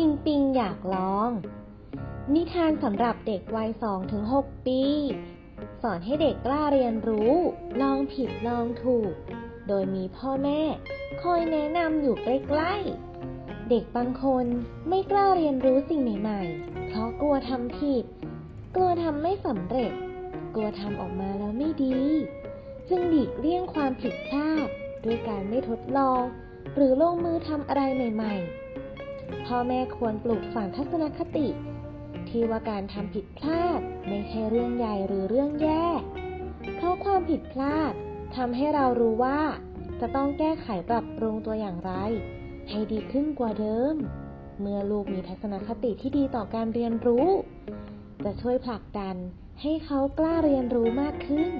ปิงปิงอยากลอง นิทานสำหรับเด็กวัย 2-6 ปี สอนให้เด็กกล้าเรียนรู้ ลองผิดลองถูก โดยมีพ่อแม่ คอยแนะนำอยู่ใกล้ๆ เด็กบางคนไม่กล้าเรียนรู้สิ่งใหม่ๆ เพราะกลัวทำผิด กลัวทำไม่สำเร็จ กลัวทำออกมาแล้วไม่ดี จึงหลีกเลี่ยงความผิดพลาด ด้วยการไม่ทดลอง หรือลงมือทำอะไรใหม่ๆ พ่อแม่ควรปลูกฝังทัศนคติ ที่ว่าการทำผิดพลาดไม่ใช่เรื่องใหญ่หรือเรื่องแย่ เพราะความผิดพลาดทำให้เรารู้ว่า จะต้องแก้ไขปรับปรุงตัวอย่างไร ให้ดีขึ้นกว่าเดิม เมื่อลูกมีทัศนคติที่ดีต่อการเรียนรู้ จะช่วยผลักดันให้เขากล้าเรียนรู้มากขึ้น